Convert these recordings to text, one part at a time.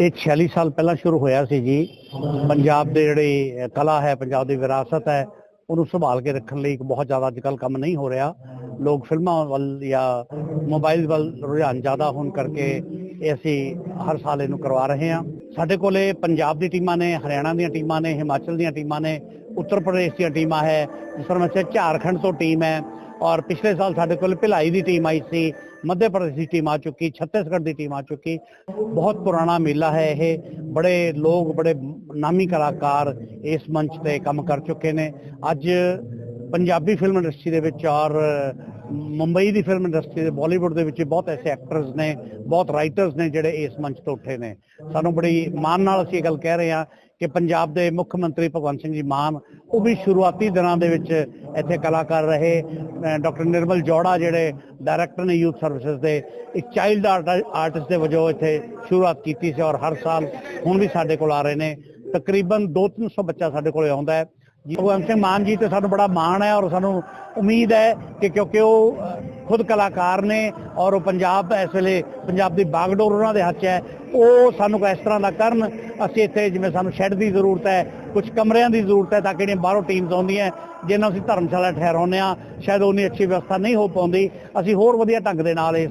ਇਹ 46 ਸਾਲ ਪਹਿਲਾਂ ਸ਼ੁਰੂ ਹੋਇਆ ਸੀ ਜੀ। ਪੰਜਾਬ ਦੇ ਜਿਹੜੀ ਕਲਾ ਹੈ, ਪੰਜਾਬ ਦੀ ਵਿਰਾਸਤ ਹੈ, ਉਹਨੂੰ ਸੰਭਾਲ ਕੇ ਰੱਖਣ ਲਈ ਇੱਕ ਬਹੁਤ ਜ਼ਿਆਦਾ ਅੱਜਕੱਲ ਕੰਮ ਨਹੀਂ ਹੋ ਰਿਹਾ। ਲੋਕ ਫਿਲਮਾਂ ਵੱਲ ਜਾਂ ਮੋਬਾਈਲ ਵੱਲ ਰੁਝਾਨ ਜ਼ਿਆਦਾ ਹੋਣ ਕਰਕੇ ਇਹ ਅਸੀਂ ਹਰ ਸਾਲ ਇਹਨੂੰ ਕਰਵਾ ਰਹੇ ਹਾਂ। ਸਾਡੇ ਕੋਲੇ ਪੰਜਾਬ ਦੀ ਟੀਮਾਂ ਨੇ, ਹਰਿਆਣਾ ਦੀਆਂ ਟੀਮਾਂ ਨੇ, ਹਿਮਾਚਲ ਦੀਆਂ ਟੀਮਾਂ ਨੇ, ਉੱਤਰ ਪ੍ਰਦੇਸ਼ ਦੀਆਂ ਟੀਮਾਂ ਹੈ, ਜਿਸ ਤਰ੍ਹਾਂ ਮੈਂ ਝਾਰਖੰਡ ਤੋਂ ਟੀਮ ਹੈ। ਔਰ ਪਿਛਲੇ ਸਾਲ ਸਾਡੇ ਕੋਲ ਭਿਲਾਈ ਦੀ ਟੀਮ ਆਈ ਸੀ, ਮੱਧ ਪ੍ਰਦੇਸ਼ ਦੀ ਟੀਮ ਆ ਚੁੱਕੀ, ਛੱਤੀਸਗੜ੍ਹ ਦੀ ਟੀਮ ਆ ਚੁੱਕੀ। ਬਹੁਤ ਪੁਰਾਣਾ ਮੇਲਾ ਹੈ ਇਹ, ਬੜੇ ਲੋਕ, ਬੜੇ ਨਾਮੀ ਕਲਾਕਾਰ ਇਸ ਮੰਚ ਤੇ ਕੰਮ ਕਰ ਚੁੱਕੇ ਨੇ। ਅੱਜ ਪੰਜਾਬੀ ਫਿਲਮ ਇੰਡਸਟਰੀ ਦੇ ਵਿੱਚ ਔਰ ਮੁੰਬਈ ਦੀ ਫਿਲਮ ਇੰਡਸਟਰੀ ਦੇ ਬਾਲੀਵੁੱਡ ਦੇ ਵਿੱਚ ਬਹੁਤ ਐਸੇ ਐਕਟਰਸ ਨੇ, ਬਹੁਤ ਰਾਈਟਰਸ ਨੇ ਜਿਹੜੇ ਇਸ ਮੰਚ ਤੋਂ ਉੱਠੇ ਨੇ। ਸਾਨੂੰ ਬੜੀ ਮਾਣ ਨਾਲ ਅਸੀਂ ਇਹ ਗੱਲ ਕਹਿ ਰਹੇ ਹਾਂ ਕਿ ਪੰਜਾਬ ਦੇ ਮੁੱਖ ਮੰਤਰੀ ਭਗਵੰਤ ਸਿੰਘ ਜੀ ਮਾਨ, ਉਹ ਵੀ ਸ਼ੁਰੂਆਤੀ ਦਿਨਾਂ ਦੇ ਵਿੱਚ ਇੱਥੇ ਕਲਾਕਾਰ ਰਹੇ। ਡਾਕਟਰ ਨਿਰਮਲ ਜੋੜਾ ਜਿਹੜੇ ਡਾਇਰੈਕਟਰ ਨੇ ਯੂਥ ਸਰਵਿਸਿਜ਼ ਦੇ ਇੱਕ ਚਾਈਲਡ ਆਰਟਿਸਟ ਦੇ ਵਜੋਂ ਇੱਥੇ ਸ਼ੁਰੂਆਤ ਕੀਤੀ ਸੀ ਔਰ ਹਰ ਸਾਲ ਹੁਣ ਵੀ ਸਾਡੇ ਕੋਲ ਆ ਰਹੇ ਨੇ। ਤਕਰੀਬਨ 2-300 ਬੱਚਾ ਸਾਡੇ ਕੋਲ ਆਉਂਦਾ ਹੈ। ਭਗਵੰਤ ਸਿੰਘ ਮਾਨ ਜੀ ਤੇ ਸਾਨੂੰ ਬੜਾ ਮਾਣ ਹੈ ਔਰ ਸਾਨੂੰ ਉਮੀਦ ਹੈ ਕਿ ਕਿਉਂਕਿ ਉਹ ਖੁਦ ਕਲਾਕਾਰ ਨੇ ਔਰ ਉਹ ਪੰਜਾਬ ਇਸ ਵੇਲੇ ਪੰਜਾਬ ਦੀ ਬਾਗਡੋਰ ਉਹਨਾਂ ਦੇ ਹੱਥ ਹੈ। ਉਹ ਸਾਨੂੰ ਇਸ ਤਰ੍ਹਾਂ ਦਾ ਕਰਨ ਅਸੀਂ ਇੱਥੇ ਜਿਵੇਂ ਸਾਨੂੰ ਸ਼ੈੱਡ ਦੀ ਜ਼ਰੂਰਤ ਹੈ ਕੁਝ ਕਮਰਿਆਂ ਦੀ ਜ਼ਰੂਰਤ ਹੈ ਤਾਂ ਕਿ ਜਿਹੜੀਆਂ ਬਾਹਰੋਂ ਟੀਮਸ ਆਉਂਦੀਆਂ ਜਿਹਨਾਂ ਅਸੀਂ ਧਰਮਸ਼ਾਲਾ ਠਹਿਰਾਉਂਦੇ ਆ ਸ਼ਾਇਦ ਉਨੀ ਅੱਛੀ ਵਿਵਸਥਾ ਨਹੀਂ ਹੋ ਪਾਉਂਦੀ। ਅਸੀਂ ਹੋਰ ਵਧੀਆ ਢੰਗ ਦੇ ਨਾਲ ਇਸ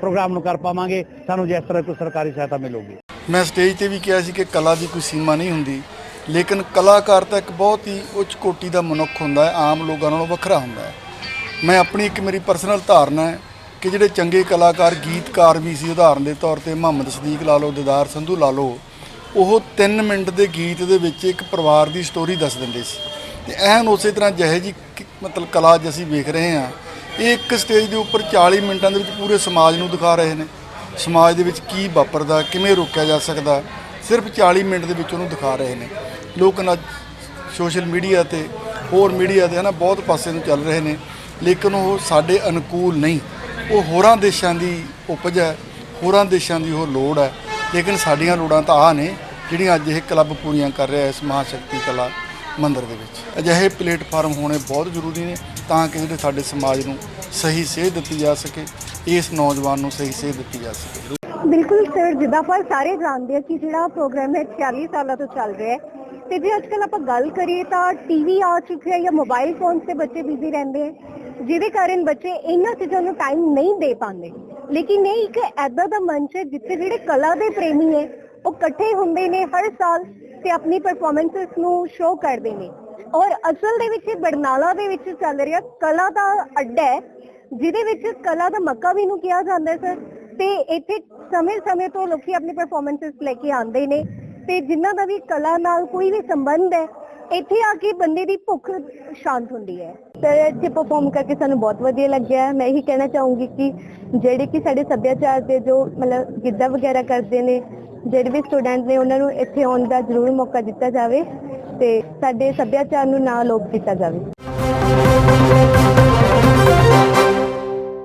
ਪ੍ਰੋਗਰਾਮ ਨੂੰ ਕਰ ਪਾਵਾਂਗੇ। ਸਾਨੂੰ ਜਿਸ ਤਰ੍ਹਾਂ ਕੋਈ ਸਰਕਾਰੀ ਸਹਾਇਤਾ ਮਿਲੂਗੀ। ਮੈਂ ਸਟੇਜ ਤੇ ਵੀ ਕਿਹਾ ਸੀ ਕਿ ਕਲਾ ਦੀ ਕੋਈ ਸੀਮਾ ਨਹੀਂ ਹੁੰਦੀ, ਲੇਕਿਨ ਕਲਾਕਾਰ ਤਾਂ ਇੱਕ ਬਹੁਤ ਹੀ ਉੱਚ ਕੋਟੀ ਦਾ ਮਨੁੱਖ ਹੁੰਦਾ ਹੈ, ਆਮ ਲੋਕਾਂ ਨਾਲੋਂ ਵੱਖਰਾ ਹੁੰਦਾ ਹੈ। ਮੈਂ ਆਪਣੀ ਇੱਕ ਮੇਰੀ ਪਰਸਨਲ ਧਾਰਨਾ ਹੈ ਕਿ ਜਿਹੜੇ ਚੰਗੇ ਕਲਾਕਾਰ, ਗੀਤਕਾਰ ਵੀ ਸੀ, ਉਦਾਹਰਨ ਦੇ ਤੌਰ ਤੇ ਮੁਹੰਮਦ ਸਦੀਕ ਲਾ ਲਓ, ਦਿਦਾਰ ਸੰਧੂ ਲਾ ਲਓ ਉਹ 3 ਮਿੰਟ ਦੇ ਗੀਤ ਦੇ ਵਿੱਚ ਇੱਕ ਪਰਿਵਾਰ ਦੀ ਸਟੋਰੀ ਦੱਸ ਦਿੰਦੇ ਸੀ। ਤੇ ਐਨ ਉਸੇ ਤਰ੍ਹਾਂ ਜਿਹੇ ਜੀ ਮਤਲਬ ਕਲਾ ਅੱਜ ਅਸੀਂ ਵੇਖ ਰਹੇ ਹਾਂ। ਇਹ ਇੱਕ ਸਟੇਜ ਦੇ ਉੱਪਰ 40 ਮਿੰਟਾਂ ਦੇ ਵਿੱਚ ਪੂਰੇ ਸਮਾਜ ਨੂੰ ਦਿਖਾ ਰਹੇ ਨੇ। ਸਮਾਜ ਦੇ ਵਿੱਚ ਕੀ ਵਾਪਰਦਾ, ਕਿਵੇਂ ਰੋਕਿਆ ਜਾ ਸਕਦਾ, ਸਿਰਫ 40 ਮਿੰਟ ਦੇ ਵਿੱਚ ਉਹਨੂੰ ਦਿਖਾ ਰਹੇ ਨੇ। ਲੋਕ ਨਾ ਸੋਸ਼ਲ ਮੀਡੀਆ ਤੇ, ਹੋਰ ਮੀਡੀਆ ਤੇ ਹਨਾ ਬਹੁਤ ਪਾਸੇ ਨੂੰ ਚੱਲ ਰਹੇ ਨੇ। ਲੇਕਿਨ ਉਹ ਸਾਡੇ ਅਨੁਕੂਲ ਨਹੀਂ। ਉਹ ਹੋਰਾਂ ਦੇਸ਼ਾਂ ਦੀ ਉਪਜ ਹੈ, ਹੋਰਾਂ ਦੇਸ਼ਾਂ ਦੀ ਉਹ ਲੋੜ ਹੈ। ਲੇਕਿਨ ਸਾਡੀਆਂ ਲੋੜਾਂ ਤਾਂ ਆਹ ਨੇ, ਜਿਹੜੀਆਂ ਅੱਜ ਇਹ ਕਲੱਬ ਪੂਰੀਆਂ ਕਰ ਰਿਹਾ ਇਸ ਮਹਾਸ਼ਕਤੀ ਕਲਾ ਮੰਦਰ ਦੇ ਵਿੱਚ। ਅਜਿਹੇ ਪਲੇਟਫਾਰਮ ਹੋਣੇ ਬਹੁਤ ਜ਼ਰੂਰੀ ਨੇ ਤਾਂ ਕਿ ਜਿਹੜੇ ਸਾਡੇ ਸਮਾਜ ਨੂੰ ਸਹੀ ਸੇਧ ਦਿੱਤੀ ਜਾ ਸਕੇ, ਇਸ ਨੌਜਵਾਨ ਨੂੰ ਸਹੀ ਸੇਧ ਦਿੱਤੀ ਜਾ ਸਕੇ। ਬਿਲਕੁਲ ਸਰ, ਜਿੱਦਾਂ ਆਪਾਂ ਸਾਰੇ ਜਾਣਦੇ ਆ ਕਿ ਜਿਹੜਾ ਪ੍ਰੋਗਰਾਮ ਹੈ 46 ਸਾਲਾਂ ਤੋਂ ਚੱਲ ਰਿਹਾ ਹੈ। ਤੇ ਜੇ ਅੱਜਕੱਲ ਆਪਾਂ ਗੱਲ ਕਰੀਏ ਤਾਂ ਟੀਵੀ ਆ ਚੁੱਕਿਆ ਜਾਂ ਮੋਬਾਈਲ ਫੋਨ ਤੇ ਬੱਚੇ ਬਿਜ਼ੀ ਰਹਿੰਦੇ ਆ ਜਿਹਦੇ ਕਾਰਨ ਬੱਚੇ ਇਹਨਾਂ ਚੀਜ਼ਾਂ ਨੂੰ ਟਾਈਮ ਨਹੀਂ ਦੇ ਪਾਉਂਦੇ। ਲੇਕਿਨ ਇਹ ਇੱਕ ਐਦਾਂ ਦਾ ਮੰਚ ਹੈ ਜਿੱਥੇ ਜਿਹੜੇ ਕਲਾ ਦੇ ਪ੍ਰੇਮੀ ਹੈ, ਉਹ ਇਕੱਠੇ ਹੁੰਦੇ ਨੇ ਹਰ ਸਾਲ ਤੇ ਆਪਣੀ ਪਰਫਾਰਮੈਂਸਸ ਨੂੰ ਸ਼ੋਅ ਕਰਦੇ ਨੇ। ਔਰ ਅਸਲ ਦੇ ਵਿੱਚ ਇਹ ਬਰਨਾਲਾ ਦੇ ਵਿੱਚ ਚੱਲ ਰਿਹਾ ਕਲਾ ਦਾ ਅੱਡਾ ਹੈ, ਜਿਹਦੇ ਵਿੱਚ ਕਲਾ ਦਾ ਮੱਕਾ ਵੀ ਨੂੰ ਕਿਹਾ ਜਾਂਦਾ ਹੈ, ਸਰ। ਤੇ ਇੱਥੇ ਸਮੇਂ-ਸਮੇਂ ਤੋਂ ਲੋਕੀ ਆਪਣੀ ਪਰਫਾਰਮੈਂਸਸ ਲੈ ਕੇ ਆਉਂਦੇ ਨੇ ਤੇ ਜਿਨ੍ਹਾਂ ਦਾ ਵੀ ਕਲਾ ਨਾਲ ਕੋਈ ਵੀ ਸੰਬੰਧ ਹੈ ਇੱਥੇ ਆ ਕੇ ਬੰਦੇ ਦੀ ਭੁੱਖ ਸ਼ਾਂਤ ਹੁੰਦੀ ਹੈ। ਸਰ ਇੱਥੇ ਪਰਫਾਰਮ ਕਰਕੇ ਸਾਨੂੰ ਬਹੁਤ ਵਧੀਆ ਲੱਗਿਆ। ਮੈਂ ਇਹੀ ਕਹਿਣਾ ਚਾਹੂੰਗੀ ਕਿ ਜਿਹੜੇ ਕਿ ਸਾਡੇ ਸੱਭਿਆਚਾਰ ਦੇ ਜੋ ਮਤਲਬ ਗਿੱਧਾ ਵਗੈਰਾ ਕਰਦੇ ਨੇ, ਜਿਹੜੇ ਵੀ ਸਟੂਡੈਂਟ ਨੇ, ਉਹਨਾਂ ਨੂੰ ਇੱਥੇ ਆਉਣ ਦਾ ਜ਼ਰੂਰ ਮੌਕਾ ਦਿੱਤਾ ਜਾਵੇ ਤੇ ਸਾਡੇ ਸੱਭਿਆਚਾਰ ਨੂੰ ਨਾ ਲੋਪ ਕੀਤਾ ਜਾਵੇ।